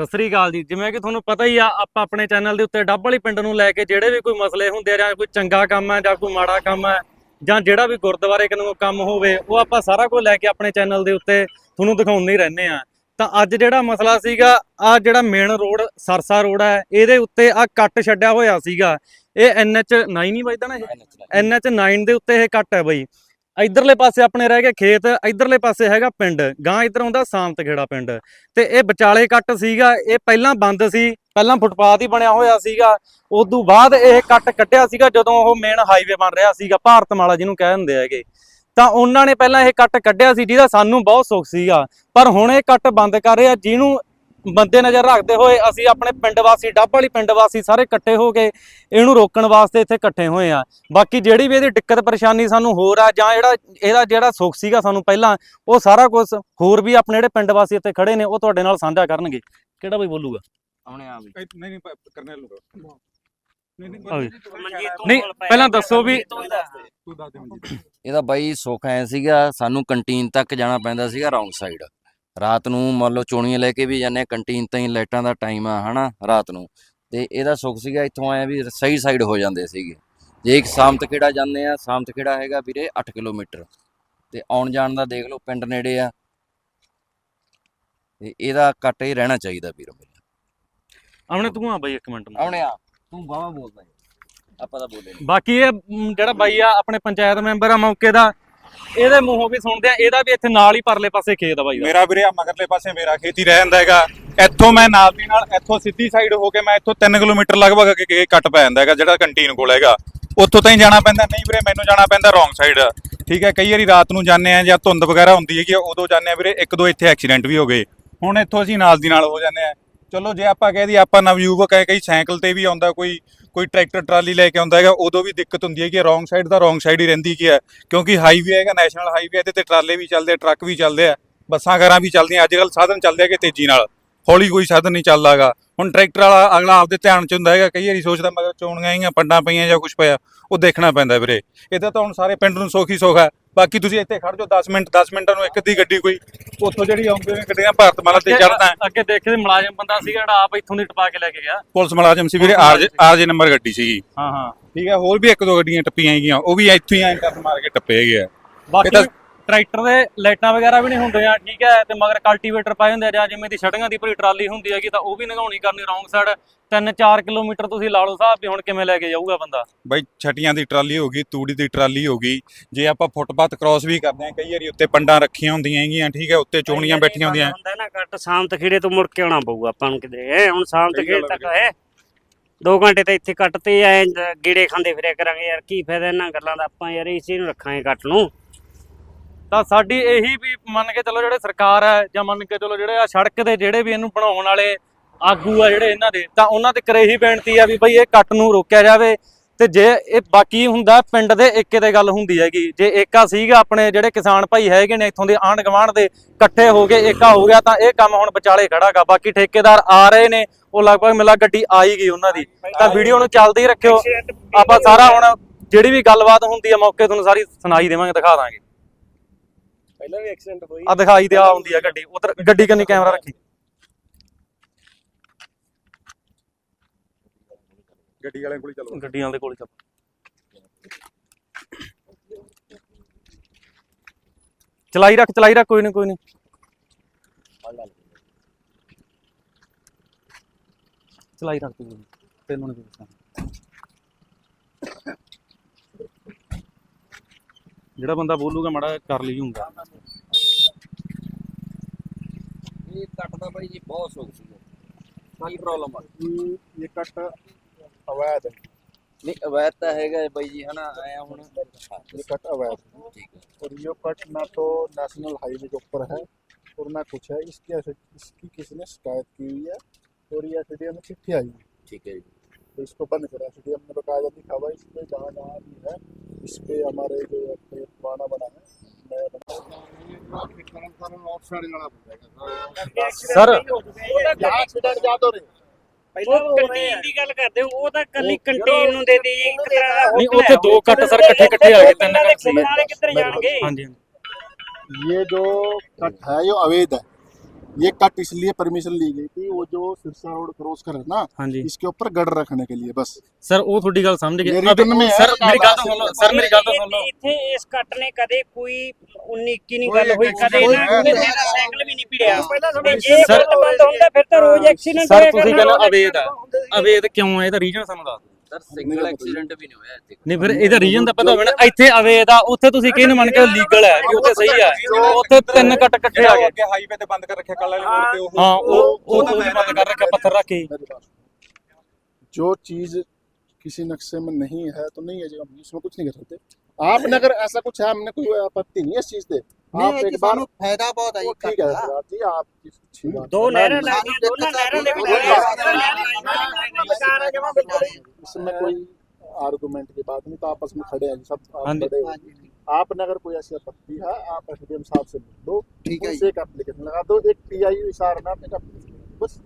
ਸਤਿ ਸ੍ਰੀ ਅਕਾਲ ਜੀ। ਜਿਵੇਂ ਕਿ ਤੁਹਾਨੂੰ ਪਤਾ ਹੀ ਆ ਆਪਾਂ ਆਪਣੇ ਚੈਨਲ ਦੇ ਉੱਤੇ ਡੱਬ ਵਾਲੀ ਪਿੰਡ ਨੂੰ ਲੈ ਕੇ ਜਿਹੜੇ ਵੀ ਕੋਈ ਮਸਲੇ ਹੁੰਦੇ ਆ ਜਾਂ ਕੋਈ ਚੰਗਾ ਕੰਮ ਹੈ ਜਾਂ ਕੋਈ ਮਾੜਾ ਕੰਮ ਹੈ ਜਾਂ ਜਿਹੜਾ ਵੀ ਗੁਰਦੁਆਰੇ ਕਿਨੂੰ ਕੰਮ ਹੋਵੇ ਉਹ ਆਪਾਂ ਸਾਰਾ ਕੁਝ ਲੈ ਕੇ ਆਪਣੇ ਚੈਨਲ ਦੇ ਉੱਤੇ ਤੁਹਾਨੂੰ ਦਿਖਾਉਂਦੇ ਹੀ ਰਹਿੰਦੇ ਆ। ਤਾਂ ਅੱਜ ਜਿਹੜਾ ਮਸਲਾ ਸੀਗਾ ਆ ਜਿਹੜਾ ਮੇਨ ਰੋਡ ਸਰਸਾ ਰੋਡ ਹੈ ਇਹਦੇ ਉੱਤੇ ਆ ਕੱਟ ਛੱਡਿਆ ਹੋਇਆ ਸੀਗਾ। ਇਹ ਐਨਐਚ 9 ਨਹੀਂ ਵੱਜਦਾ ਨਾ ਇਹ? ਐਨਐਚ 9 ਦੇ ਉੱਤੇ ਇਹ ਕੱਟ ਹੈ ਬਈ। ਇਧਰਲੇ ਪਾਸੇ ਆਪਣੇ ਰਹਿ ਗਏ ਖੇਤ, ਇਧਰਲੇ ਪਾਸੇ ਹੈਗਾ ਪਿੰਡ ਗਾਂ ਇਧਰ ਹੁੰਦਾ ਸਾਮਤਖੇੜਾ ਪਿੰਡ। ਤੇ ਇਹ ਵਿਚਾਲੇ ਕੱਟ ਸੀਗਾ, ਇਹ ਪਹਿਲਾਂ ਬੰਦ ਸੀ, ਪਹਿਲਾਂ ਫੁੱਟਪਾਥ ਹੀ ਬਣਿਆ ਹੋਇਆ ਸੀਗਾ। ਉਦੋਂ ਬਾਅਦ ਇਹ ਕੱਟ ਕੱਢਿਆ ਸੀਗਾ, ਜਦੋਂ ਉਹ ਮੇਨ ਹਾਈਵੇ ਬਣ ਰਿਹਾ ਸੀਗਾ ਭਾਰਤਮਾਲਾ ਜਿਹਨੂੰ ਕਹਿ ਦਿੰਦੇ ਹੈਗੇ। ਤਾਂ ਉਹਨਾਂ ਨੇ ਪਹਿਲਾਂ ਇਹ ਕੱਟ ਕੱਢਿਆ ਸੀ, ਜਿਹਦਾ ਸਾਨੂੰ ਬਹੁਤ ਸੁੱਖ ਸੀਗਾ। ਪਰ ਹੁਣ ਇਹ ਕੱਟ ਬੰਦ ਕਰ ਰਿਹਾ, ਜਿਹਨੂੰ ਬੰਦੇ ਨਜ਼ਰ ਰੱਖਦੇ ਹੋਏ ਅਸੀਂ ਆਪਣੇ ਪਿੰਡ ਵਾਸੀ ਡੱਬ ਵਾਲੀ ਪਿੰਡ ਵਾਸੀ ਸਾਰੇ ਇਕੱਠੇ ਹੋ ਕੇ ਇਹਨੂੰ ਰੋਕਣ ਵਾਸਤੇ ਇੱਥੇ ਇਕੱਠੇ ਹੋਏ ਆ। ਬਾਕੀ ਜਿਹੜੀ ਵੀ ਇਹਦੀ ਦਿੱਕਤ ਪਰੇਸ਼ਾਨੀ ਸਾਨੂੰ ਹੋਰ ਆ ਜਾਂ ਜਿਹੜਾ ਇਹਦਾ ਜਿਹੜਾ ਸੁੱਖ ਸੀਗਾ ਸਾਨੂੰ ਪਹਿਲਾਂ ਉਹ ਸਾਰਾ ਕੁਝ ਹੋਰ ਵੀ ਆਪਣੇ ਜਿਹੜੇ ਪਿੰਡ ਵਾਸੀ ਇੱਥੇ ਖੜੇ ਨੇ ਉਹ ਤੁਹਾਡੇ ਨਾਲ ਸਾਂਝਾ ਕਰਨਗੇ। ਕਿਹੜਾ ਬਈ ਬੋਲੂਗਾ? ਆਉਣੇ ਆ ਵੀ ਨਹੀਂ ਨਹੀਂ ਕਰਨੇ ਲੂਗਾ। ਨਹੀਂ ਪਹਿਲਾਂ ਦੱਸੋ ਵੀ ਇਹਦਾ। ਬਾਈ ਸੁੱਖ ਐ ਸੀਗਾ ਸਾਨੂੰ ਕੰਟੀਨ ਤੱਕ ਜਾਣਾ ਪੈਂਦਾ ਸੀਗਾ ਰੌਂਗ ਸਾਈਡ ਰਾਤ ਨੂੰ ਮੰਨ ਲਓ ਚੋਣੀਆਂ ਲੈ ਕੇ ਵੀ ਜਾਂਦੇ ਕੰਟੀਨ ਤਾਈਂ ਲਾਈਟਾਂ ਦਾ ਟਾਈਮ ਆ ਹਨਾ ਰਾਤ ਨੂੰ। ਤੇ ਇਹਦਾ ਸੁੱਖ ਸੀਗਾ ਇੱਥੋਂ ਆਇਆ ਵੀ ਸਹੀ ਸਾਈਡ ਹੋ ਜਾਂਦੇ ਸੀਗੇ। ਜੇ ਇੱਕ ਸਾਮਤ ਖੇੜਾ ਜਾਂਦੇ ਆ ਸਾਮਤ ਖੇੜਾ ਹੈਗਾ ਵੀਰੇ 8 ਕਿਲੋਮੀਟਰ। ਤੇ ਆਉਣ ਜਾਣ ਦਾ ਦੇਖ ਲਓ ਪਿੰਡ ਨੇੜੇ ਆ। ਤੇ ਇਹਦਾ ਕੱਟ ਹੀ ਰਹਿਣਾ ਚਾਹੀਦਾ ਵੀਰੋ ਆਉਣੇ ਤੂੰ ਆ ਬਈ ਇੱਕ ਮਿੰਟ ਆਉਣੇ ਆ। ਤੂੰ ਬਾਵਾ ਬੋਲਦਾ ਆਪਾਂ ਤਾਂ ਬੋਲੇ ਬਾਕੀ ਇਹ ਜਿਹੜਾ ਬਾਈ ਆ ਆਪਣੇ ਪੰਚਾਇਤ ਮੈਂਬਰ ਆ ਮੌਕੇ ਦਾ ਇਹਦੇ ਮੂੰਹੋਂ ਵੀ ਸੁਣਦੇ ਆ ਇਹਦਾ ਵੀ ਇੱਥੇ ਨਾਲ ਹੀ ਪਰਲੇ ਪਾਸੇ ਖੇਤ ਆ ਬਾਈ ਦਾ। ਮੇਰਾ ਵੀਰੇ ਆ ਮਗਰਲੇ ਪਾਸੇ ਮੇਰਾ ਖੇਤੀ ਰਹਿ ਜਾਂਦਾ ਹੈਗਾ। ਇੱਥੋਂ ਮੈਂ ਨਾਲ ਦੀ ਨਾਲ ਇੱਥੋਂ ਸਿੱਧੀ ਸਾਈਡ ਹੋ ਕੇ ਮੈਂ ਇੱਥੋਂ 3 ਕਿਲੋਮੀਟਰ ਲਗਭਗ ਅੱਗੇ ਕੱਟ ਪੈ ਜਾਂਦਾ ਹੈਗਾ ਜਿਹੜਾ ਕੰਟੀਨ ਕੋਲ ਹੈਗਾ। ਉੱਥੋਂ ਤਾਂ ਹੀ ਜਾਣਾ ਪੈਂਦਾ ਨਹੀਂ ਵੀਰੇ ਮੈਨੂੰ ਜਾਣਾ ਪੈਂਦਾ ਰੋਂਗ ਸਾਈਡ ਠੀਕ ਹੈ ਕਈ ਵਾਰੀ ਰਾਤ ਨੂੰ ਜਾਂਦੇ ਆ ਜਾਂ ਧੁੰਦ ਵਗੈਰਾ ਹੁੰਦੀ ਹੈਗੀ ਆ, ਉਦੋਂ ਜਾਂਦੇ ਆ ਵੀਰੇ ਇੱਕ ਦੋ ਇੱਥੇ ਐਕਸੀਡੈਂਟ ਵੀ ਹੋ ਗਏ। ਹੁਣ ਇੱਥੋਂ ਅਸੀਂ ਨਾਲ ਦੀ ਨਾਲ ਹੋ ਜਾਂਦੇ ਆ ਚਲੋ ਜੇ ਆਪਾਂ ਕਹਿ ਦਈਏ, ਆਪਾਂ ਨਵਯੁਵਕ ਹੈ ਕਈ ਸਾਈਕਲ ਤੇ ਵੀ ਆਉਂਦਾ, ਕੋਈ ਕੋਈ ਟਰੈਕਟਰ, ਟਰਾਲੀ ਲੈ ਕੇ ਆਉਂਦਾ ਹੈਗਾ, ਉਦੋਂ ਵੀ ਦਿੱਕਤ ਹੁੰਦੀ ਹੈ ਕਿ ਰੋਂਗ ਸਾਈਡ ਦਾ ਰੋਂਗ ਸਾਈਡ ਹੀ ਰਹਿੰਦੀ ਕੀ ਹੈ? ਕਿਉਂਕਿ ਹਾਈਵੇ ਹੈਗਾ ਨੈਸ਼ਨਲ ਹਾਈਵੇ ਇਹਦੇ ਤੇ ਟਰਾਲੇ ਵੀ ਚੱਲਦੇ ਆ ਟਰੱਕ ਵੀ ਚੱਲਦੇ ਆ, ਬੱਸਾਂ, ਕਾਰਾਂ ਵੀ ਚੱਲਦੀਆਂ ਅੱਜ ਕੱਲ ਸਾਧਨ ਚੱਲਦੇ ਹੈਗੇ ਤੇਜ਼ੀ ਨਾਲ। ਹੌਲੀ ਕੋਈ ਸਾਧਨ ਨਹੀਂ ਚੱਲਦਾਗਾ ਹੁਣ ਟਰੈਕਟਰ ਵਾਲਾ ਅਗਲਾ ਆਪਦੇ ਧਿਆਨ ਚ ਹੁੰਦਾ ਹੈਗਾ, ਕਈ ਵਾਰੀ ਸੋਚਦਾ ਮਗਰ ਚੋਣੀਆਂ ਆਈਆਂ, ਪੰਡਾਂ ਪਈਆਂ ਜਾਂ ਕੁਝ ਪਿਆ, ਉਹ ਦੇਖਣਾ ਪੈਂਦਾ ਵੀਰੇ। ਇਹਦਾ ਤਾਂ ਹੁਣ ਸਾਰੇ ਪਿੰਡ ਨੂੰ ਸੌਖੀ ਸੌਖ ਹੈ। ਬਾਕੀ ਤੁਸੀਂ ਇੱਥੇ ਖੜ ਜਾਓ 10 ਮਿੰਟ 10 ਮਿੰਟਾਂ ਨੂੰ ਇੱਕ ਅੱਧੀ ਗੱਡੀ ਕੋਈ ਉੱਥੋਂ ਜਿਹੜੀ ਆਉਂਦੇ ਨੇ ਗੱਡੀਆਂ ਭਾਰਤਮਾਲਾ ਤੇ ਚੜਦਾ ਅੱਗੇ ਦੇਖੇ ਮੁਲਾਜ਼ਮ ਬੰਦਾ ਸੀਗਾ ਜਿਹੜਾ ਆਪ ਇੱਥੋਂ ਦੀ ਟਪਾ ਕੇ ਲੈ ਕੇ ਗਿਆ। ਪੁਲਿਸ ਮੁਲਾਜ਼ਮ ਸੀ ਵੀਰੇ ਆਰਜੇ ਆਰਜੇ ਨੰਬਰ ਗੱਡੀ ਸੀਗੀ। ਹਾਂ ਹਾਂ। ਠੀਕ ਹੈ ਹੋਰ ਵੀ ਇੱਕ ਦੋ ਗੱਡੀਆਂ ਟੱਪੀਆਂ ਹੈਗੀਆਂ ਉਹ ਵੀ ਇੱਥੋਂ ਹੀ ਐਂ ਟੱਪ ਮਾਰ ਕੇ ਟੱਪੇ ਹੈਗੇ ਆ। ਬਾਕੀ ਟਰੈਕਟਰ ਦੇ ਲਾਈਟਾਂ ਵਗੈਰਾ ਵੀ ਨਹੀਂ ਹੁੰਦੀਆਂ ਠੀਕ ਹੈ ਤੇ ਮਗਰ ਕਲਟੀਵੇਟਰ ਪਾਏ ਹੁੰਦੇ ਆ ਜਾਂ ਜਿਵੇਂ ਦੀ ਛੜੀਆਂ ਦੀ ਭਰੀ ਟਰਾਲੀ ਹੁੰਦੀ ਹੈਗੀ ਤਾਂ ਉਹ ਵੀ ਨਗਾਉਣੀ ਕਰਨੀ ਰੌਂਗ ਸਾਈਡ 3-4 ਕਿਲੋਮੀਟਰ ਤੁਸੀਂ ਲਾ ਲਓ ਸਾਹਿਬ ਵੀ ਹੁਣ ਕਿਵੇਂ ਲੈ ਕੇ ਜਾਊਗਾ ਬੰਦਾ। ਬਾਈ ਛਟੀਆਂ ਦੀ ਟਰਾਲੀ ਹੋ ਗਈ ਤੂੜੀ ਦੀ ਟਰਾਲੀ ਹੋ ਗਈ ਜੇ ਆਪਾਂ ਫੁੱਟਪਾਥ ਕ੍ਰਾਸ ਵੀ ਕਰਦੇ ਆ ਕਈ ਵਾਰੀ ਉੱਤੇ ਪੰਡਾਂ ਰੱਖੀਆਂ ਹੁੰਦੀਆਂ ਹੈਗੀਆਂ ਠੀਕ ਹੈ ਉੱਤੇ ਚੋਣੀਆਂ ਬੈਠੀਆਂ ਹੁੰਦੀਆਂ। ਹੁੰਦਾ ਨਾ ਕੱਟ ਸ਼ਾਮ ਤਖੀੜੇ ਤੋਂ ਮੁੜ ਕੇ ਆਉਣਾ ਪਊਗਾ ਆਪਾਂ ਨੂੰ ਕਿਧਰੇ ਇਹ ਹੁਣ ਸ਼ਾਮ ਤਖੀੜੇ ਤੱਕ ਹੈ। 2 ਘੰਟੇ ਤਾਂ ਇੱਥੇ ਕੱਟ ਤੇ ਐ ਗੀੜੇ ਖਾਂਦੇ ਫਿਰਿਆ ਕਰਾਂਗੇ ਯਾਰ ਕੀ ਫਾਇਦਾ ਇਹਨਾਂ ਗੱਲਾਂ ਦਾ ਆਪਾਂ ਯਾਰ ਇਸੇ ਨੂੰ ਰੱਖਾਂਗੇ ਕੱਟ ਨੂੰ। ਤਾਂ ਸਾਡੀ ਇਹੀ ਵੀ ਮੰਨ ਕੇ ਚਲੋ ਜਿਹੜੇ ਸਰਕਾਰ ਹੈ ਜਾਂ ਮੰਨ ਕੇ ਚਲੋ ਜਿਹੜੇ ਆ ਸੜਕ ਦੇ ਜਿਹੜੇ ਵੀ ਇਹਨੂੰ ਬਣਾਉਣ ਵਾਲੇ ਆਗੂ ਆ ਜਿਹੜੇ ਇਹਨਾਂ ਦੇ, ਤਾਂ ਉਹਨਾਂ ਤੇ ਕਰੇ ਹੀ ਬੇਨਤੀ ਆ ਵੀ ਬਈ ਇਹ ਕੱਟ ਨੂੰ ਰੋਕਿਆ ਜਾਵੇ ਤੇ ਜੇ ਇਹ ਬਾਕੀ ਹੁੰਦਾ ਪਿੰਡ ਦੇ ਏਕੇ ਤੇ ਗੱਲ ਹੁੰਦੀ ਹੈਗੀ, ਜੇ ਏਕਾ ਸੀਗਾ ਆਪਣੇ ਜਿਹੜੇ ਕਿਸਾਨ ਭਾਈ ਹੈਗੇ ਨੇ ਇੱਥੋਂ ਦੇ ਆਂਢ ਗੁਆਂਢ ਦੇ, ਇਕੱਠੇ ਹੋ ਗਏ ਏਕਾ ਹੋ ਗਿਆ ਤਾਂ ਇਹ ਕੰਮ ਹੁਣ ਵਿਚਾਲੇ ਖੜਾਗਾ ਬਾਕੀ ਠੇਕੇਦਾਰ ਆ ਰਹੇ ਨੇ, ਉਹ ਲਗਭਗ ਮਿਲਾ ਗੱਡੀ ਆ ਹੀ ਗਈ ਉਹਨਾਂ ਦੀ, ਤਾਂ ਵੀਡੀਓ ਨੂੰ ਚੱਲਦੀ ਰੱਖਿਓ, ਆਪਾਂ ਸਾਰਾ ਹੁਣ ਜਿਹੜੀ ਵੀ ਗੱਲਬਾਤ ਹੁੰਦੀ ਆ ਮੌਕੇ ਤੁਹਾਨੂੰ ਸਾਰੀ ਸੁਣਾਈ ਦੇਵਾਂਗੇ, ਦਿਖਾ ਦਾਂਗੇ। ਪਹਿਲਾਂ ਵੀ ਐਕਸੀਡੈਂਟ ਹੋਈ। ਆ ਦਿਖਾਈ ਤੇ ਆ ਹੁੰਦੀ ਆ ਗੱਡੀ। ਉਧਰ ਗੱਡੀ ਕੰਨੀ ਕੈਮਰਾ ਰੱਖੀ? ਗੱਡੀ ਵਾਲਿਆਂ ਕੋਲ ਚਲੋ। ਗੱਡੀਆਂ ਦੇ ਕੋਲ ਚੱਲ। ਚਲਾਈ ਰੱਖ ਚਲਾਈ ਰੱਖ ਕੋਈ ਨਹੀਂ ਕੋਈ ਨਹੀਂ ਚਲਾਈ ਰੱਖ ਤੂੰ। ਤੈਨੂੰ ਨਹੀਂ ਦੱਸਣਾ ਜਿਹੜਾ ਬੰਦਾ ਬੋਲੂਗਾ ਮਾੜਾ ਕਰ ਲਈ ਹੁੰਦਾ ਇਹ ਕੱਟ ਦਾ ਬਾਈ ਜੀ ਬਹੁਤ ਸੁੱਖ ਸੀਗਾ ਕੀ ਪ੍ਰੋਬਲਮ ਆ ये कट अवैध है ਨਹੀਂ ਅਵੈਧ ਤਾਂ ਹੈਗਾ ਬਾਈ ਜੀ ਹਨਾ ਆਇਆ ਹੁਣ ये कट अवैध है ਠੀਕ ਹੈ और ये कट ना तो नेशनल हाईवे के ऊपर है और ना कुछ है इसकी ऐसे- इसकी किसी ने शिकायत की हुई है और ये एस में चिट्ठी आई है ਠੀਕ है जी तो इसको बंद करा एस ने बकायदा लिखा हुआ है इस पे जहाँ जहाँ भी है इस पे हमारे जो अपने पुराना बना है नया बना ਸਰ यहाँ एक्सीडेंट ज्यादा हो रहे हैं ਪਹਿਲਾਂ ਕੰਟੀਨ ਦੀ ਗੱਲ ਕਰਦੇ ਹੋ ਉਹ ਤਾਂ ਕੱਲੀ ਕੰਟੀਨ ਨੂੰ ਦੇ ਦੀ ਜੀ, ਇੱਕ ਤਰ੍ਹਾਂ ਦਾ ਨਹੀਂ hotel ਉੱਥੇ ਹੈ ਉਹ। ਦੋ ਕੱਟ ਸਰ ਇਕੱਠੇ ਇਕੱਠੇ ਆ ਗਏ ਤਿੰਨ ਨਾਲੇ ਕੱਟ ਸੀ ਨਾਲੇ ਕਿੱਧਰ ਜਾਣਗੇ ਹਾਂਜੀ ये जो कट है ये अवैध है ये कट इसलिए परमिशन ली गई थी वो जो सिरसा रोड क्रॉस कर है ना ਹਾਂਜੀ इसके ऊपर गढ़ रखने के लिए बस ਸਰ ਉਹ ਤੁਹਾਡੀ ਗੱਲ ਸਮਝ ਗਏ ਮੇਰੀ ਅਬੇ- ਟਨ ਮੇਂ ਹੈ ਸਰ ਮੇਰੀ ਗੱਲ ਤਾਂ ਕਾਲਾ ਸੁਣ ਲਓ ਸਰ ਮੇਰੀ ਗੱਲ ਤਾਂ ਸੁਣ ਲਓ ਇੱਥੇ ਇਸ ਕੱਟ ਨੇ ਕਦੇ ਕੋਈ 19 21 ਨਹੀਂ ਕੋਈ ਗੱਲ ਹੋਈ accident ਕਦੇ ਹੋਇਆ ਨਾ ਨਹੀਂ। ਮੇਰਾ ਸਾਈਕਲ ਵੀ ਨਹੀਂ ਭਿੜਿਆ ਪਹਿਲਾਂ ਤੇ ਜੇ ਸਰ- ਕੱਟ ਬੰਦ ਹੁੰਦਾ ਫਿਰ ਤਾਂ ਰੋਜ਼ ਐਕਸੀਡੈਂਟ ਸਰ ਤੁਸੀਂ ਕਹਿੰਦੇ ਅਵੇਦ ਆ ਅਵੇਦ ਕਿਉਂ ਹੈ ਇਹਦਾ ਰੀਜਨ ਸਾਨੂੰ ਦੱਸ ਦਿਓ ਸਰ ਸਿੰਗਲ ਐਕਸੀਡੈਂਟ ਵੀ ਨਹੀਂ ਹੋਇਆ ਇੱਥੇ ਨਹੀਂ ਫਿਰ ਇਹਦਾ ਰੀਜਨ ਤਾਂ ਪਤਾ ਹੋਵੇ ਨਾ ਇੱਥੇ ਅਵੇਦ ਆ ਉੱਥੇ ਤੁਸੀਂ ਕਿਹਨੂੰ ਮੰਨ ਕੇ ਲੀਗਲ ਹੈ ਕਿ ਉੱਥੇ ਸਹੀ ਹੈ ਉੱਥੇ ਤਿੰਨ ਕੱਟ ਇਕੱਠੇ ਆ ਜਿਹੜਾ ਗਏ ਅੱਗੇ ਹਾਈਵੇ ਤੇ ਬੰਦ ਕਰ ਰੱਖਿਆ ਕਾਲਾ ਵਾਲੇ ਰੋਡ ਤੇ ਉਹ ਹਾਂ ਉਹ ਉਹ ਤੁਸੀਂ ਬੰਦ ਕਰ ਰੱਖਿਆ ਪੱਥਰ ਰੱਖ ਕੇ मेरी बात सुनो। जो चीज किसी नक्शे में नहीं है तो नहीं है जी हम इसमें कुछ नहीं कर सकते आपने अगर ऐसा कुछ है हमने कोई आपत्ति नहीं है इस चीज से आप एक बार ਫਾਇਦਾ ਬਹੁਤ ਹੈ वो ਜੀ ठीक है सरदार जी आप किस अच्छी बात ਦੋ है। ਨਹਿਰਾਂ मैं- ਲੱਗੀਆਂ ਦੋਨਾਂ ਨਹਿਰਾਂ ਦੇ कोई ਵਿੱਚ इसमें कोई आर्गुमेंट की बात नहीं तो आपस में खड़े हैं जी, सब आप हाँ जी। खड़े हो आपने अगर कोई ऐसी आपत्ति है आप एसडीएम साहब से मिल दो ठीक है उनसे एक एप्लीकेशन लगा दो एक टीआई इशारा में एक application लगा दो। बस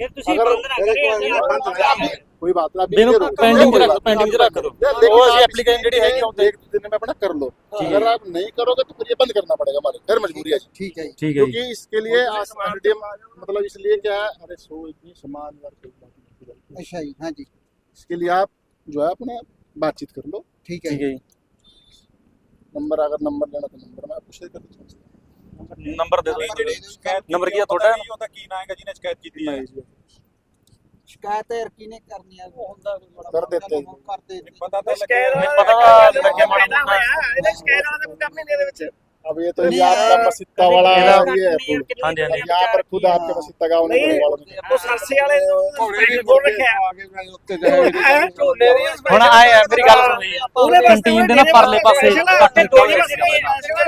ਫਿਰ ਤੁਸੀਂ अगर ਬੰਦ ਨਾ ਕਰੇ ਅਸੀਂ बंद हो जाए, कोई बात नहीं अभी बेनो ये रोक- pending कोई रख- बात नहीं, pending आप रख दो। या वो लेकिन ऐसी आप application इसके ਜਿਹੜੀ ਹੈਗੀ लिए ਉਹ एक दिन में अपना कर लो ठीक अगर आप नहीं करोगे तो फिर ये बंद करना पड़ेगा हमारे फिर मजबूरी है जी। ਠੀਕ है जी ਠੀਕ ਹੈ ਜੀ क्योंकि इसके लिए एसडीएम मतलब इसलिए क्या है अरे सो इतनी समान यार कोई बात नहीं ਅੱਛਾ ਜੀ ਹਾਂਜੀ इसके लिए आप जो है अपना बातचीत कर लो ਠੀਕ है ਠੀਕ ਹੈ ਜੀ ਜੀ नंबर अगर नंबर लेना तो नंबर मैं आपको शेयर कर दूंगा ਨੰਬਰ ਦੇ ਦਿਓ ਨੰਬਰ ਕੀ ਆ ਤੁਹਾਡਾ? ਉਹਦਾ ਕੀ ਨਾਮ ਹੈਗਾ ਜਿਹਨੇ ਸ਼ਿਕਾਇਤ ਕੀਤੀ ਹੈ ਸ਼ਿਕਾਇਤ ਯਾਰ ਕਿਨੇ ਕਰਨੀ ਆ? ਉਹ ਹੁੰਦਾ ਕਰ ਦਿੱਤੇ ਕਰ ਦਿੱਤੇ ਪਤਾ ਤਾਂ ਲੱਗਿਆ। ਪਤਾ ਲੱਗਿਆ ਮਾੜਾ ਮੋਟਾ। ਇਹਦੇ ਸ਼ਿਕਾਇਤ ਵਾਲਾ ਤਾਂ ਕੰਮ ਨਹੀਂ ਇਹਦੇ ਵਿੱਚ। अब ये तो ये आपका मसीता वाला ਇਹਦਾ- ये है पुल। हाँ जी, हाँ जी। यहाँ पर खुद आपके मसीता गाँव नहीं। निकलने वालों ने ਉਹ ਸਰਸੇ ਵਾਲੇ ਨੂੰ ਬੋਲ ਰੱਖਿਆ ਐ ਝੋਲੇ ਦੀ ਹੁਣ ਆਏ ਆ ਮੇਰੀ ਗੱਲ ਸੁਣੋ ਕੰਟੀਨ ਦੇ ਨਾ ਪਰਲੇ ਪਾਸੇ ਕੱਟ ਦਿੱਤਾ ਹੋਇਆ ਸੀ।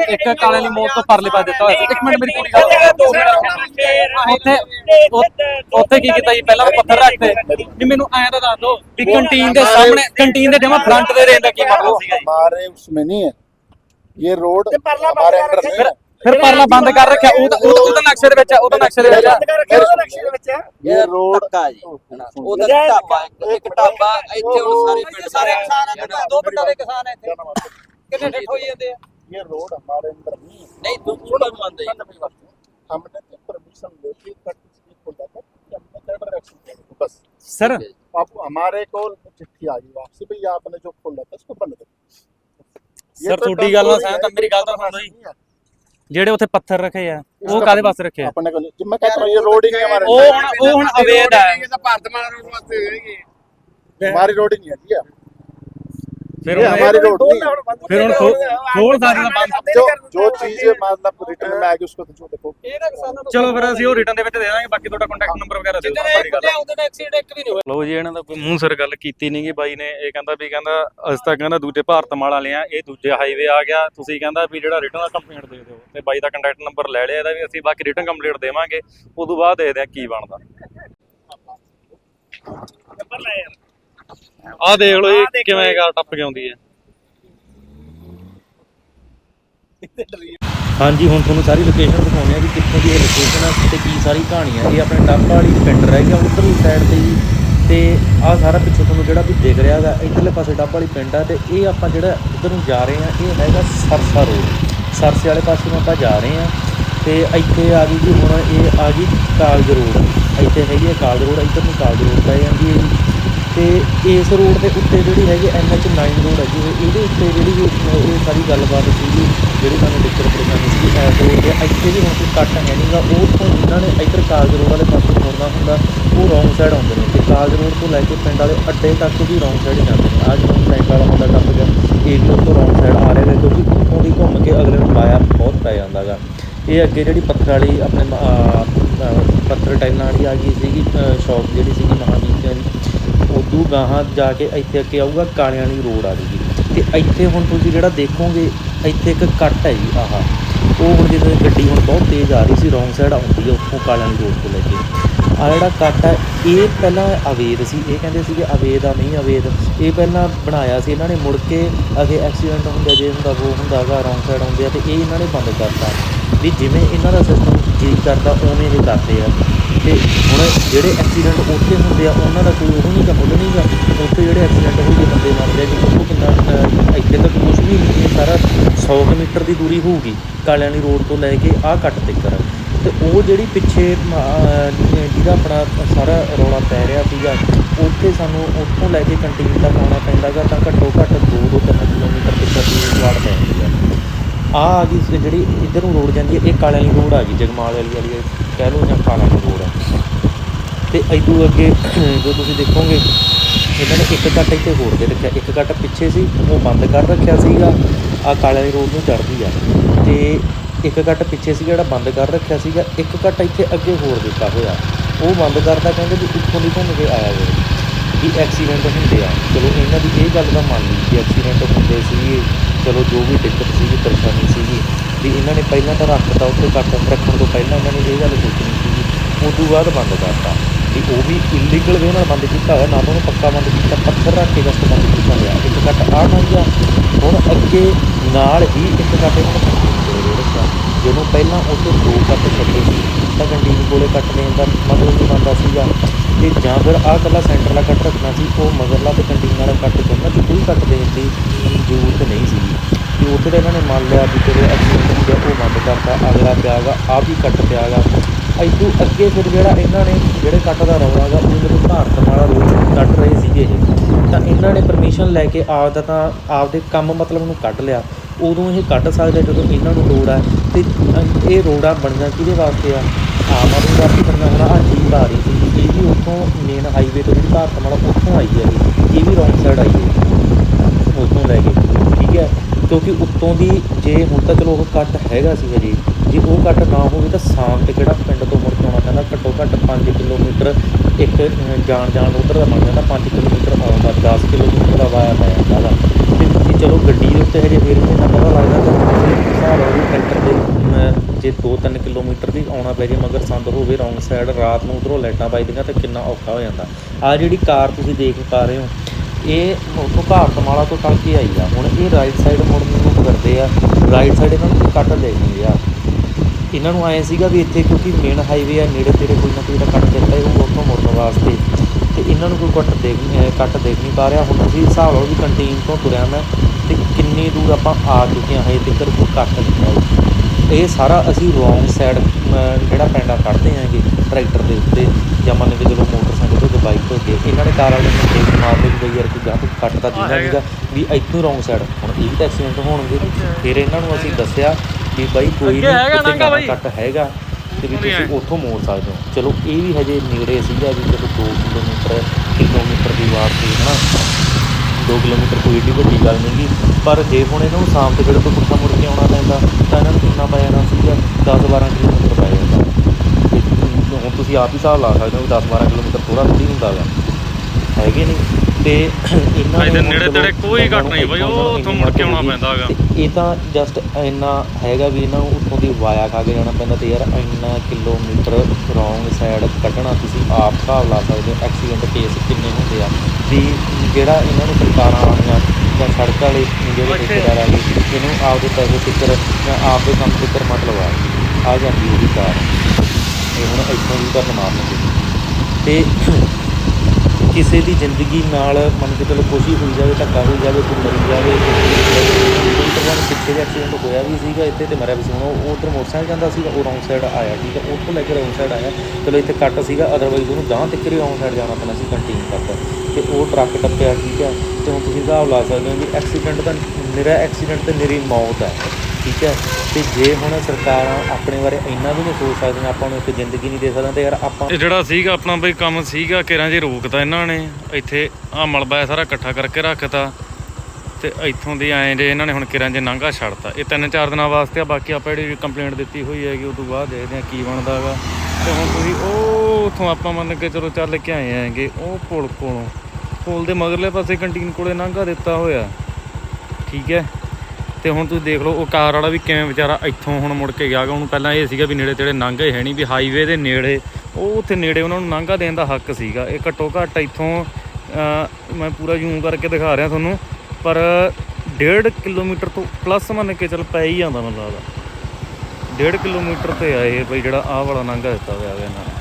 ਇੱਕ ਕਾਲੇ ਵਾਲੀ ਮੋੜ ਤੋਂ ਪਰਲੇ ਪਾਸੇ ਦਿੱਤਾ ਹੋਇਆ ਸੀ ਇੱਕ ਮਿੰਟ ਮੇਰੀ ਪੂਰੀ ਗੱਲ ਸੁਣੋ। ਉੱਥੇ ਉੱਥੇ- ਉੱਥੇ ਕੀ ਕੀਤਾ ਜੀ ਪਹਿਲਾਂ ਉਹ ਪੱਥਰ ਰੱਖਦੇ ਵੀ ਮੈਨੂੰ ਐਂ ਤਾਂ ਦੱਸ ਦਿਓ ਵੀ ਕੰਟੀਨ ਦੇ ਸਾਹਮਣੇ ਕੰਟੀਨ ਦੇ ਜਮਾ ਫਰੰਟ ਦੇ ਰੇਂਜ ਦਾ ਕੀ ਮਤਲਬ ਸੀਗਾ ਜੀ हमारे उसमें नहीं है ये रोड ते परला हमारे बंद अंडर कर नहीं है ਫਿਰ ਪਰਲਾ ਬੰਦ ਕਰ ਰੱਖਿਆ ਉਹ ਤਾਂ ਉਹ ਤਾਂ- ਉਹਦਾ ਨਕਸ਼ੇ ਦੇ ਵਿੱਚ ਆ ਉਹਦਾ ਨਕਸ਼ੇ ਦੇ ਵਿੱਚ ਆ ये रोड ਧੱਕਾ ਜੀ सुनो, ਉਹਦਾ ਨਜਾਇਜ਼ ਢਾਬਾ ਇੱਕ ਢਾਬਾ ਇੱਥੇ ਹੁਣ ਸਾਰੇ ਪਿੰਡ ਸਾਰੇ ਕਿਸਾਨ ਹੈ ਦੋ ਪਿੰਡਾਂ ਦੇ ਕਿਸਾਨ ਹੈ ਇੱਥੇ क्या नाम है आपका? ਕਿੰਨੇ ਡਿੱਠ ਹੋਈ ਜਾਂਦੇ ਆ ये रोड हमारे अंदर नहीं है ਨਹੀਂ ਦੂਸਰਾ ਮੰਨਦੇ सुनो मेरी बात सुनो। हमने तो परमिशन लेके कट इसलिए खोला था कि हमने कैमरा एक्शन किया था, बस ਸਰ अब हमारे को चिट्ठी आ गई वापसी भैया आपने जो खोला था उसको बंद कर ਸਰ ਤੁਹਾਡੀ ਗੱਲ ਨਾਲ ਸਹਿਮਤ ਮੇਰੀ ਗੱਲ ਤਾਂ ਸੁਣ ਲਓ ਜਿਹੜੇ ਉੱਥੇ ਪੱਥਰ ਰੱਖੇ ਆ ਉਹ ਕਾਦੇ ਵਾਸਤੇ ਰੱਖੇ ਆ? ਆਪਣੇ ਕੋਲ ਮੈਂ ਕਹਤਾ ਇਹ ਰੋਡ ਹੀ ਨਹੀਂ ਹਮਾਰੇ ਉਹ ਹੁਣ ਉਹ ਹੁਣ ਅਵੇਦ ਆ। ਇਹ ਤਾਂ ਭਾਰਤ ਮਾਲਾ ਰੋਡ ਵਾਸਤੇ ਹੈਗੇ। ਮਾਰੀ ਰੋਡ ਹੀ ਨਹੀਂ ਹੈ ਠੀਕ ਫਿਰ ये ਹੁਣ हमारी रोड नहीं है ਫਿਰ ਹੁਣ ਖੋ- ਖੋਲ ਸਕਦੇ ਤਾਂ ਬੰਦ जो जो चीजें मतलब रिटर्न में आएगी उसको तो जो देखो ਇਹਦਾ ਕਿਸਾਨਾਂ ਨੂੰ ਚਲੋ ਫਿਰ ਅਸੀਂ ਉਹ ਰਿਟਰਨ ਦੇ ਵਿੱਚ ਦੇ ਦਾਂਗੇ ਬਾਕੀ ਤੁਹਾਡਾ ਕੰਟੈਕਟ ਨੰਬਰ ਵਗੈਰਾ ਦੇ ਦਿਓ ਸਾਰੀ ਗੱਲ ਉਹਦੇ ਨਾਲ ਐਕਸੀਡੈਂਟ ਇੱਕ ਵੀ ਨਹੀਂ ਹੋਇਆ ਲਓ ਜੀ ਇਹਨਾਂ ਦਾ ਕੋਈ ਮੂੰਹ ਸਿਰ ਗੱਲ ਕੀਤੀ ਨਹੀਂ ਗੀ ਬਾਈ ਨੇ ਇਹ ਕਹਿੰਦਾ ਵੀ ਕਹਿੰਦਾ ਅਸੀਂ ਤਾਂ ਕਹਿੰਦਾ ਦੂਜੇ ਭਾਰਤ ਮਾਲ ਵਾਲੇ ਆ ਇਹ ਦੂਜੇ ਹਾਈਵੇ ਆ ਗਿਆ ਤੁਸੀਂ ਕਹਿੰਦਾ ਵੀ ਜਿਹੜਾ ਰਿਟਰਨ ਦਾ ਕੰਪਲੇਂਟ ਦੇ ਦਿਓ ਤੇ ਬਾਈ ਦਾ ਕੰਟੈਕਟ ਨੰਬਰ ਲੈ ਲਿਆ ਇਹਦਾ ਵੀ ਅਸੀਂ ਬਾਕੀ ਰਿਟਰਨ ਕੰਪਲੇਂਟ ਦੇਵਾਂਗੇ ਉਦੋਂ ਬਾਅਦ ਦੇਖਦੇ ਆ ਕੀ ਬਣਦਾ ਆਹ ਦੇਖ ਲਓ ਜੀ ਕਿਵੇਂ ਗੱਲ ਟੱਪ ਕੇ ਆਉਂਦੀ ਹੈ। ਹਾਂਜੀ ਹੁਣ ਤੁਹਾਨੂੰ ਸਾਰੀ ਲੋਕੇਸ਼ਨ ਦਿਖਾਉਂਦੇ ਆ ਵੀ ਕਿੱਥੋਂ ਦੀ ਇਹ ਲੋਕੇਸ਼ਨ ਆ ਤੇ ਕੀ ਸਾਰੀ ਕਹਾਣੀ ਆ। ਇਹ ਆਪਣੇ ਟੱਪ ਵਾਲੀ ਪਿੰਡ ਰਹਿ ਗਿਆ ਉਧਰਲੀ ਸਾਈਡ ਤੇ ਜੀ। ਤੇ ਆਹ ਸਾਰਾ ਪਿੱਛੇ ਤੁਹਾਨੂੰ ਜਿਹੜਾ ਵੀ ਦਿਖ ਰਿਹਾ ਹੈਗਾ ਇਧਰਲੇ ਪਾਸੇ ਟੱਪ ਵਾਲੀ ਪਿੰਡ ਆ ਤੇ ਇਹ ਆਪਾਂ ਜਿਹੜਾ ਉਧਰ ਨੂੰ ਜਾ ਰਹੇ ਆ ਇਹ ਹੈਗਾ ਸਰਸਾ ਰੋਡ ਸਰਸੇ ਵਾਲੇ ਪਾਸੇ ਨੂੰ ਆਪਾਂ ਜਾ ਰਹੇ ਆ ਤੇ ਇੱਥੇ ਆ ਗਈ ਜੀ ਹੁਣ ਇਹ ਆ ਗਈ ਕਾਲਜ ਰੋਡ ਇੱਥੇ ਹੈਗੀ ਹੈ ਕਾਲਜ ਰੋਡ ਇੱਧਰ ਨੂੰ ਕਾਲਜ ਰੋਡ ਪੈ ਜਾਂਦੀ ਹੈ ਜੀ। ਤੇ ਇਸ ਰੋਡ ਦੇ ਉੱਤੇ ਜਿਹੜੀ ਹੈਗੀ NH9 ਰੋਡ ਹੈਗੀ ਹੈ, ਇਹਦੇ ਉੱਤੇ ਜਿਹੜੀ ਇਹ ਸਾਰੀ ਗੱਲਬਾਤ ਸੀਗੀ ਜਿਹੜੀ ਸਾਨੂੰ ਦਿੱਕਤ ਪਰੇਸ਼ਾਨੀ ਸੀ ਐਸ ਰੋਡ ਤੇ ਇੱਥੇ ਵੀ ਹੁਣ ਕੋਈ ਕੱਟ ਹੈ ਨਹੀਂਗਾ ਉਹ ਤੋਂ ਇਹਨਾਂ ਨੇ ਇੱਧਰ ਕਾਲਜ ਰੋਡ ਵਾਲੇ ਪਾਸੇ ਨੂੰ ਮੁੜਨਾ ਹੁੰਦਾ ਉਹ ਰੌਂਗ ਸਾਈਡ ਆਉਂਦੇ ਨੇ ਤੇ ਕਾਲਜ ਰੋਡ ਤੋਂ ਲੈ ਕੇ ਪਿੰਡ ਵਾਲੇ ਅੱਡੇ ਤੱਕ ਵੀ ਰੌਂਗ ਸਾਈਡ ਜਾਂਦੇ ਨੇ। ਅੱਜ ਹੁਣ ਸਾਈਕਲ ਵਾਲਾ ਹੁੰਦਾ ਟੱਪ ਗਿਆ ਇਹ ਵੀ ਉੱਥੋਂ ਰੌਂਗ ਸਾਈਡ ਆ ਰਹੇ ਨੇ ਕਿਉਂਕਿ ਉੱਥੋਂ ਦੀ ਘੁੰਮ ਕੇ ਅਗਲੇ ਨੂੰ ਬਾਇਆ ਬਹੁਤ ਪੈ ਜਾਂਦਾਗਾ ਇਹ ਅੱਗੇ ਜਿਹੜੀ ਪੱਥਰ ਵਾਲੀ ਆਪਣੇ ਪੱਥਰ ਟਾਈਲਾਂ ਵਾਲੀ ਆ ਗਈ ਸੀਗੀ ਸ਼ੌਪ ਜਿਹੜੀ ਸੀਗੀ ਮਹਾਵੀਰ ਦੀ ਉਦੋਂ ਗਾਹਾਂ ਜਾ ਕੇ ਇੱਥੇ ਅੱਗੇ ਆਊਗਾ ਕਾਲਿਆਂ ਵਾਲੀ ਰੋਡ ਆ ਜੀ ਤੇ ਇੱਥੇ ਹੁਣ ਤੁਸੀਂ ਜਿਹੜਾ ਦੇਖੋਗੇ, ਇੱਥੇ ਇੱਕ ਕੱਟ ਹੈ ਜੀ ਆਹ। ਉਹ ਹੁਣ ਜਦੋਂ ਗੱਡੀ ਹੁਣ ਬਹੁਤ ਤੇਜ਼ ਆ ਰਹੀ ਸੀ, ਰੌਂਗ ਸਾਈਡ ਆਉਂਦੀ ਹੈ ਉੱਥੋਂ ਕਾਲਿਆਂ ਵਾਲੀ ਰੋਡ ਤੋਂ ਲੈ ਕੇ। ਆ ਜਿਹੜਾ ਕੱਟ ਹੈ, ਇਹ ਪਹਿਲਾਂ ਅਵੇਦ ਸੀ। ਇਹ ਕਹਿੰਦੇ ਸੀਗੇ ਅਵੇਦ ਆ, ਨਹੀਂ ਅਵੇਦ ਇਹ ਪਹਿਲਾਂ ਬਣਾਇਆ ਸੀ, ਇਹਨਾਂ ਨੇ ਮੁੜ ਕੇ ਅਗੇ ਐਕਸੀਡੈਂਟ ਹੁੰਦਾ, ਜੇ ਹੁੰਦਾ ਉਹ ਹੁੰਦਾਗਾ ਰੌਂਗ ਸਾਈਡ ਆਉਂਦੇ ਆ ਤੇ ਇਹ ਇਹਨਾਂ ਨੇ ਬੰਦ ਕਰਤਾ। ਵੀ ਜਿਵੇਂ ਇਹਨਾਂ ਦਾ ਸਿਸਟਮ ਜੀ ਕਰਦਾ, ਉਵੇਂ ਇਹ ਕਰਦੇ ਆ। ਤੇ ਹੁਣ ਜਿਹੜੇ ਐਕਸੀਡੈਂਟ ਉੱਥੇ ਹੁੰਦੇ ਆ, ਉਹਨਾਂ ਦਾ ਕੋਈ ਉਹ ਨਹੀਂ ਗਾ, ਮੁੱਲ ਨਹੀਂ ਗਾ। ਉੱਥੇ ਜਿਹੜੇ ਐਕਸੀਡੈਂਟ ਹੋ ਗਏ, ਬੰਦੇ ਮਰਦੇ ਆ ਜੀ ਉਹ ਕਿੰਨਾ ਇੱਥੇ ਤੱਕ ਕੁਝ ਵੀ ਨਹੀਂ, ਇਹ ਸਾਰਾ 100 ਕੁ ਮੀਟਰ ਦੀ ਦੂਰੀ ਹੋਊਗੀ, ਕਾਲਿਆਂ ਵਾਲੀ ਰੋਡ ਤੋਂ ਲੈ ਕੇ ਆਹ ਕੱਟ ਤੱਕ। ਤੇ ਉਹ ਜਿਹੜੀ ਪਿੱਛੇ ਜਿਹਦਾ ਆਪਣਾ ਸਾਰਾ ਰੌਲਾ ਪੈ ਰਿਹਾ ਸੀਗਾ, ਉੱਥੇ ਸਾਨੂੰ ਉੱਥੋਂ ਲੈ ਕੇ ਕੰਟੀਨ ਤੱਕ ਆਉਣਾ ਪੈਂਦਾਗਾ ਤਾਂ ਘੱਟੋ ਘੱਟ 2 ਤੋਂ 3 ਕਿਲੋਮੀਟਰ ਪਿੱਛੇ ਦੀ ਵਾੜ ਪੈ ਆ। ਆ ਆ ਗਈ ਜਿਹੜੀ ਇੱਧਰ ਰੋਡ ਜਾਂਦੀ ਹੈ ਇਹ ਕਾਲੇ ਵਾਲੀ ਰੋਡ ਆ ਗਈ, ਜਗਮਾਲ ਵਾਲੀ ਵਾਲੀ। ਕਹਿ ਲਓ ਜਾਂ ਕਾਲਾ ਵਾਲੀ ਰੋਡ ਆ ਤੇ ਇਦੋਂ ਅੱਗੇ ਜੋ ਤੁਸੀਂ ਦੇਖੋਗੇ, ਇਹਨਾਂ ਨੇ ਇੱਕ ਕੱਟ ਇੱਥੇ ਹੋਰ ਦੇ ਰੱਖਿਆ। ਇੱਕ ਕੱਟ ਪਿੱਛੇ ਸੀ, ਉਹ ਬੰਦ ਕਰ ਰੱਖਿਆ ਸੀਗਾ। ਆ ਕਾਲੇ ਰੋਡ ਨੂੰ ਚੜ੍ਹਦੀ ਆ। ਤੇ ਇੱਕ ਕੱਟ ਪਿੱਛੇ ਸੀ ਜਿਹੜਾ ਬੰਦ ਕਰ ਰੱਖਿਆ ਸੀਗਾ। ਇੱਕ ਕੱਟ ਇੱਥੇ ਅੱਗੇ ਹੋਰ ਦਿੱਤਾ ਹੋਇਆ। ਉਹ ਬੰਦ ਕਰਦਾ ਕਹਿੰਦੇ ਵੀ ਇੱਥੋਂ ਦੀ ਘੁੰਮ ਕੇ ਆਇਆ ਹੋਵੇ ਵੀ ਐਕਸੀਡੈਂਟ ਹੁੰਦੇ ਆ। ਚਲੋ, ਇਹਨਾਂ ਦੀ ਇਹ ਗੱਲ ਦਾ ਮੰਨ ਲਈ ਕਿ ਐਕਸੀਡੈਂਟ ਹੁੰਦੇ ਸੀ ਚਲੋ, ਜੋ ਵੀ ਦਿੱਕਤ ਸੀਗੀ, ਪਰੇਸ਼ਾਨੀ ਸੀਗੀ। ਵੀ ਇਹਨਾਂ ਨੇ ਪਹਿਲਾਂ ਤਾਂ ਰੱਖਤਾ ਉੱਥੇ ਕੱਟ ਰੱਖਣ ਤੋਂ ਪਹਿਲਾਂ ਇਹਨਾਂ ਨੇ ਇਹ ਗੱਲ ਸੋਚਣੀ ਸੀਗੀ। ਉਸ ਤੋਂ ਬਾਅਦ ਬੰਦ ਕਰਤਾ। ਵੀ ਉਹ ਵੀ ਇਲੀਗਲ ਵੇ ਨਾਲ ਬੰਦ ਕੀਤਾ ਹੋਇਆ, ਨਾ ਤਾਂ ਉਹਨੂੰ ਪੱਕਾ ਬੰਦ ਕੀਤਾ, ਪੱਥਰ ਰੱਖ ਕੇ ਜਸਟ ਬੰਦ ਕੀਤਾ ਗਿਆ ਇੱਕ ਕੱਟ ਆ ਗਿਆ ਹੁਣ ਅੱਗੇ ਨਾਲ ਹੀ ਇੱਕ ਕੱਟ ਇਹਨਾਂ ਨੇ ਜਦੋਂ ਪਹਿਲਾਂ ਉੱਥੇ ਦੋ ਕੱਟ ਛੱਡੇ ਸੀ, ਤਾਂ ਕੰਟੀਨ ਕੋਲੇ ਕੱਟ ਦੇਣ ਦਾ ਮਤਲਬ ਨਹੀਂ ਬਣਦਾ ਸੀਗਾ। ਤੇ ਜਾਂ ਫਿਰ ਆਹ ਇਕੱਲਾ ਸੈਂਟਰ ਵਾਲਾ ਕੱਟ ਰੱਖਣਾ ਸੀ, ਉਹ ਮਗਰਲਾ ਤੇ ਕੰਟੀਨ ਵਾਲਾ ਕੱਟ ਦੋਨਾਂ ਚ ਕੋਈ ਕੱਟ ਦੇਣ ਦੀ ਜ਼ਰੂਰਤ ਨਹੀਂ ਸੀਗੀ। ਤੇ ਉੱਥੇ ਤਾਂ ਇਹਨਾਂ ਨੇ ਮੰਨ ਲਿਆ ਵੀ ਚਲੋ ਐਕਸੀਡੈਂਟ ਹੋ ਗਿਆ ਉਹ ਬੰਦ ਕਰਤਾ, ਅਗਲਾ ਪਿਆ ਗਾ ਆ ਵੀ ਕੱਟ ਪਿਆ ਗਾ ਇਦੋਂ ਅੱਗੇ ਫਿਰ ਜਿਹੜਾ ਇਹਨਾਂ ਨੇ ਜਿਹੜੇ ਕੱਟ ਦਾ ਰੌਲਾ ਗਾ ਉਹ ਜਦੋਂ ਭਾਰਤ ਵਾਲਾ ਰੋਡ ਕੱਟ ਰਹੇ ਸੀਗੇ ਇਹ, ਤਾਂ ਇਹਨਾਂ ਨੇ ਪਰਮਿਸ਼ਨ ਲੈ ਕੇ ਆਪ ਦਾ ਤਾਂ ਆਪਦੇ ਕੰਮ ਮਤਲਬ ਨੂੰ ਕੱਢ ਲਿਆ। ਉਦੋਂ ਇਹ ਕੱਢ ਸਕਦੇ ਜਦੋਂ ਇਹਨਾਂ ਨੂੰ ਲੋੜ ਆ, ਤੇ ਇਹ ਰੋਡਾਂ ਬਣੀਆਂ ਕਿਹਦੇ ਵਾਸਤੇ ਆ? ਆਮ ਆਦਮੀ ਵਾਸਤੇ ਬਣਨਾ ਹੁਣ ਆ ਜੀਪ ਆ ਰਹੀ ਸੀ। ਇਹ ਵੀ ਉੱਥੋਂ ਮੇਨ ਹਾਈਵੇ ਤੋਂ ਜਿਹੜੀ ਭਾਰਤ ਵਾਲਾ ਉੱਥੋਂ ਆਈ ਹੈ ਇਹ ਵੀ ਰੌਂਗ ਸਾਈਡ ਆਈ ਹੈ ਕਿਉਂਕਿ ਉੱਤੋਂ ਦੀ ਜੇ ਹੁਣ ਤਾਂ ਚਲੋ ਉਹ ਕੱਟ ਹੈਗਾ ਸੀ ਹਜੇ, ਜੇ ਉਹ ਕੱਟ ਨਾ ਹੋਵੇ ਤਾਂ ਸ਼ਾਮ ਤੇ ਕਿਹੜਾ ਪਿੰਡ ਤੋਂ ਮੁੜ ਕੇ ਆਉਣਾ ਪੈਂਦਾ? ਘੱਟੋ ਘੱਟ 5 ਕਿਲੋਮੀਟਰ ਇੱਕ ਜਾਣ ਜਾਣ ਉਧਰ ਦਾ ਬਣ ਜਾਂਦਾ 5 ਕਿਲੋਮੀਟਰ ਆਉਂਦਾ 10 ਕਿਲੋਮੀਟਰ ਦਾ ਵਾਇਆ ਪੈ ਜਾਂਦਾ ਗਾ ਤੇ ਜੇ ਚਲੋ ਗੱਡੀ ਦੇ ਉੱਤੇ ਹਜੇ ਫਿਰ ਵੀ ਇੰਨਾ ਪਤਾ ਲੱਗਦਾ ਤਾਂ ਤੁਸੀਂ ਹਿਸਾਬ ਲਓ ਵੀ ਟਰੈਕਟਰ ਦੇ ਜੇ 2-3 ਕਿਲੋਮੀਟਰ ਵੀ ਆਉਣਾ ਪੈ ਜੇ, ਮਗਰ ਸੰਦ ਹੋਵੇ ਰੌਂਗ ਸਾਈਡ ਰਾਤ ਨੂੰ ਉਧਰੋਂ ਲਾਈਟਾਂ ਵੱਜਦੀਆਂ ਤਾਂ ਕਿੰਨਾ ਔਖਾ ਹੋ ਜਾਂਦਾ। ਆ ਜਿਹੜੀ ਕਾਰ ਤੁਸੀਂ ਦੇਖ ਪਾ ਰਹੇ ਹੋ ਇਹ ਉੱਥੋਂ ਭਾਰਤਮਾਲਾ ਤੋਂ ਟਲ ਕੇ ਆਈ ਆ। ਹੁਣ ਇਹ ਰਾਈਟ ਸਾਈਡ ਮੁੜਨ ਨੂੰ ਕਰਦੇ ਆ। ਰਾਈਟ ਸਾਈਡ ਇਹਨਾਂ ਨੂੰ ਕੋਈ ਕੱਟ ਦੇ ਨਹੀਂ ਰਿਹਾ ਇਹਨਾਂ ਨੂੰ ਆਏ ਸੀਗਾ ਵੀ ਇੱਥੇ ਕਿਉਂਕਿ ਮੇਨ ਹਾਈਵੇ ਆ, ਨੇੜੇ ਤੇੜੇ ਕੋਈ ਨਾ ਕੋਈ ਤਾਂ ਕੱਟ ਦਿੱਤਾ ਹੈ ਉਹ ਉੱਥੋਂ ਮੁੜਨ ਵਾਸਤੇ। ਤੇ ਇਹਨਾਂ ਨੂੰ ਕੋਈ ਕੱਟ ਦੇ ਅਹ ਕੱਟ ਦੇਖ ਨਹੀਂ ਪਾ ਰਿਹਾ। ਹੁਣ ਤੁਸੀਂ ਹਿਸਾਬ ਲਓ ਵੀ ਕੰਟੀਨ ਤੋਂ ਤੁਰਿਆ ਮੈਂ ਤੇ ਕਿੰਨੀ ਦੂਰ ਆਪਾਂ ਆ ਚੁੱਕੇ ਹਾਂ, ਹਜੇ ਤੱਕ ਕੋਈ ਕੱਟ ਨਹੀਂ ਹੈ ਇਹ ਸਾਰਾ ਅਸੀਂ ਰੋਂਗ ਸਾਈਡ ਜਿਹੜਾ ਪੈਂਡਾ ਕੱਢਦੇ ਆਂਗੇ ਟਰੈਕਟਰ ਦੇ ਉੱਤੇ। ਜਾਂ ਮੰਨ ਕੇ ਚਲੋ ਮੋਟਰਸਾਈਕਲ ਤੋਂ ਬਾਈਕ ਤੋਂ ਅੱਗੇ। ਇਹਨਾਂ ਨੇ ਕਾਰ ਵਾਲੇ ਨੇ ਬ੍ਰੇਕ ਮਾਰ ਲਈ ਵੀ ਯਾਰ ਕੋਈ ਗਾਹ ਤੋਂ ਕੱਟ ਤਾਂ ਦਿੰਦਾ ਨਹੀਂਗਾ ਵੀ ਇੱਥੋਂ ਰੋਂਗ ਸਾਈਡ ਹੁਣ ਇਹ ਵੀ ਤਾਂ ਐਕਸੀਡੈਂਟ ਹੋਣਗੇ। ਫਿਰ ਇਹਨਾਂ ਨੂੰ ਅਸੀਂ ਦੱਸਿਆ ਵੀ ਬਾਈ ਕੋਈ ਨਹੀਂ ਬਾਈ? ਕੱਟ ਹੈਗਾ ਤੇ ਵੀ ਤੁਸੀਂ। ਉੱਥੋਂ ਮੋੜ ਸਕਦੇ ਹੋ। ਚਲੋ ਇਹ ਵੀ ਹਜੇ ਨੇੜੇ ਸੀਗਾ ਵੀ ਚਲੋ 2 ਕਿਲੋਮੀਟਰ ਕਿਲੋਮੀਟਰ ਦੀ ਵਾਰ ਤੇ ਹਨਾ? 2 ਕਿਲੋਮੀਟਰ ਕੋਈ ਏਡੀ ਵੱਡੀ ਗੱਲ ਨਹੀਂਗੀ ਪਰ ਜੇ ਹੁਣ ਇਹਨਾਂ ਨੂੰ ਸ਼ਾਮ ਤੇ ਕਿਹੜੇ ਤੋਂ ਪੁੱਠਾ ਮੁੜ ਕੇ ਆਉਣਾ ਪੈਂਦਾ ਤਾਂ ਇਹਨਾਂ ਨੂੰ ਕਿੰਨਾ ਪੈ ਜਾਣਾ ਸੀਗਾ 10 12 ਕਿਲੋਮੀਟਰ ਪੈ ਜਾਂਦਾ। ਹੁਣ ਤੁਸੀਂ ਆਪ ਹੀ ਹਿਸਾਬ ਲਾ ਸਕਦੇ ਹੋ ਵੀ 10 12 ਕਿਲੋਮੀਟਰ ਥੋੜਾ ਥੋੜੀ ਹੁੰਦਾ ਗਾ। ਹੈਗੇ ਨਹੀਂ ਤੇ ਇਹਨਾਂ ਹੁਣ ਨੇੜੇ ਤੇੜੇ ਕੋਈ ਨੂੰ ਨਹੀਂ ਬਈ, ਉਹ ਉੱਥੋਂ ਮੁੜ ਕੇ ਆਉਣਾ। ਪੈਂਦਾ ਹੈਗਾ। ਇਹ ਤਾਂ ਜਸਟ ਇੰਨਾ ਹੈਗਾ ਵੀ ਇਹਨਾਂ ਨੂੰ ਉੱਥੋਂ ਦੀ ਵਾਇਆ ਖਾ ਕੇ ਜਾਣਾ ਪੈਂਦਾ ਤੇ ਯਾਰ ਇੰਨਾ ਕਿਲੋਮੀਟਰ ਰੌਂਗ ਸਾਈਡ ਕੱਢਣਾ ਤੁਸੀਂ ਆਪ ਹਿਸਾਬ ਲਾ ਸਕਦੇ ਹੋ। ਐਕਸੀਡੈਂਟ ਕੇਸ ਕਿੰਨੇ ਹੁੰਦੇ ਆ। ਵੀ ਜਿਹੜਾ ਇਹਨਾਂ ਨੂੰ ਸਰਕਾਰਾਂ ਵਾਲੀਆਂ ਜਾਂ ਸੜਕ ਵਾਲੇ ਜਿਹੜੇ ਠੇਕੇਦਾਰ ਆ ਗਏ ਇਹਨੂੰ ਆਪਦੇ ਪੈਸੇ ਫਿਕਰ ਜਾਂ ਆਪਦੇ ਕੰਮ ਫਿਕਰ ਮਤਲਬ ਆ ਆ ਜਾਂਦੀ ਉਹਦੀ ਕਾਰ। ਇਹ ਹੁਣ ਇੱਥੋਂ ਵੀ ਕਰਨ ਮਾਰਨਗੇ ਤੇ ਕਿਸੇ ਦੀ ਜ਼ਿੰਦਗੀ ਨਾਲ ਮੰਨ ਕੇ ਚਲੋ ਖੁਸ਼ੀ ਹੋਈ ਜਾਵੇ, ਧੱਕਾ ਹੋਈ ਜਾਵੇ, ਕੋਈ ਮਰੀ ਜਾਵੇ, ਕੋਈ ਤਾਂ ਜਾਨ ਪਿੱਛੇ ਜਿਹਾ ਐਕਸੀਡੈਂਟ ਹੋਇਆ ਵੀ ਸੀਗਾ, ਇੱਥੇ ਤੇ ਮਰਿਆ ਵੀ ਸੀ। ਹੁਣ ਉਹ ਉਧਰ ਮੋਟਰਸਾਈਕਲ ਜਾਂਦਾ ਸੀਗਾ, ਉਹ ਰੌਂਗ ਸਾਈਡ ਆਇਆ ਠੀਕ ਹੈ ਉੱਥੋਂ ਲੈ ਕੇ ਰੌਂਗ ਸਾਈਡ ਆਇਆ। ਚਲੋ ਇੱਥੇ ਕੱਟ ਸੀਗਾ ਅਦਰਵਾਈਜ਼ ਉਹਨੂੰ ਗਾਂਹ ਤੱਕ ਹੀ ਰੌਂਗ ਸਾਈਡ ਜਾਣਾ ਪੈਣਾ ਸੀ ਕੰਟੀਨ ਤੱਕ ਤੇ ਉਹ ਟਰੱਕ ਟੱਪਿਆ ਠੀਕ ਹੈ ਤੇ ਹੁਣ ਤੁਸੀਂ ਹਿਸਾਬ ਲਾ ਸਕਦੇ ਹੋ ਵੀ ਐਕਸੀਡੈਂਟ ਤਾਂ ਨਿਰਾ ਐਕਸੀਡੈਂਟ ਤੇ ਨਿਰੀ ਮੌਤ ਹੈ ਠੀਕ ਹੈ? ਤੇ ਜੇ ਹੁਣ ਸਰਕਾਰ ਆਪਣੇ ਬਾਰੇ ਇੰਨਾ ਵੀ ਨਹੀਂ ਸੋਚ ਸਕਦੀਆਂ, ਆਪਾਂ ਨੂੰ ਇੱਕ ਜ਼ਿੰਦਗੀ ਨਹੀਂ ਦੇ ਸਕਦਾ ਤੇ ਯਾਰ ਆਪਾਂ ਇਹ ਜਿਹੜਾ ਸੀਗਾ ਆਪਣਾ ਬਈ ਕੰਮ ਸੀਗਾ, ਕਿਰਾਂ ਜੇ ਰੋਕਤਾ ਇਹਨਾਂ ਨੇ, ਇੱਥੇ ਆ ਮਲਬਾ ਸਾਰਾ ਇਕੱਠਾ ਕਰਕੇ ਰੱਖਤਾ। ਤੇ ਇੱਥੋਂ ਦੀ ਐਂ ਜੇ ਇਹਨਾਂ ਨੇ ਹੁਣ ਕਿਰਾਂ ਜੇ ਨਾਂਗਾ ਛੱਡਤਾ। ਇਹ ਤਿੰਨ ਚਾਰ ਦਿਨਾਂ ਵਾਸਤੇ ਆ, ਬਾਕੀ ਆਪਾਂ ਜਿਹੜੀ ਕੰਪਲੇਂਟ ਦਿੱਤੀ ਹੋਈ ਹੈਗੀ ਉਸ ਤੋਂ ਬਾਅਦ ਦੇਖਦੇ ਆ ਕੀ ਬਣਦਾ ਹੈਗਾ ਤੇ ਹੁਣ ਤੁਸੀਂ ਉਹ ਉਥੋਂ ਆਪਾਂ ਮੰਨ ਕੇ ਚਲੋ ਚੱਲ ਕੇ ਆਏ ਆਂਗੇ ਉਹ ਪੁਲ ਕੋਲੋਂ। ਪੁਲ ਦੇ ਮਗਰਲੇ ਪਾਸੇ ਕੰਟੀਨ ਕੋਲੇ ਨਾਂਗਾ ਦਿੱਤਾ ਹੋਇਆ। ਠੀਕ ਹੈ? ਤੇ ਹੁਣ ਤੁਸੀਂ ਦੇਖ ਲਓ ਉਹ ਕਾਰ ਵਾਲਾ ਵੀ ਕਿਵੇਂ ਵਿਚਾਰਾ ਇੱਥੋਂ ਹੁਣ ਮੁੜ ਕੇ ਗਿਆ ਗਾ। ਉਹਨੂੰ ਪਹਿਲਾਂ ਇਹ ਸੀਗਾ ਵੀ ਨੇੜੇ ਤੇੜੇ ਨਾਂਗਾ ਹੈ ਨਹੀਂ, ਵੀ ਹਾਈਵੇ ਦੇ ਨੇੜੇ। ਉਹ ਉੱਥੇ ਨੇੜੇ ਉਹਨਾਂ ਨੂੰ ਨਾਂਗਾ ਦੇਣ ਦਾ ਹੱਕ ਸੀਗਾ। ਇਹ ਘੱਟੋ ਘੱਟ ਇੱਥੋਂ ਮੈਂ ਪੂਰਾ ਜ਼ੂਮ ਕਰਕੇ ਦਿਖਾ ਰਿਹਾ ਤੁਹਾਨੂੰ, ਪਰ 1.5 ਕਿਲੋਮੀਟਰ ਤੋਂ ਪਲੱਸ ਮੰਨ ਕੇ ਚੱਲ ਪੈ ਹੀ ਜਾਂਦਾ ਮੈਨੂੰ ਲੱਗਦਾ। 1.5 ਕਿਲੋਮੀਟਰ ਤੇ ਆ ਇਹ ਬਈ ਜਿਹੜਾ ਆਹ ਵਾਲਾ ਨਾਂਗਾ ਦਿੱਤਾ ਹੋਇਆ ਵਾ ਇਹਨਾਂ ਨੇ।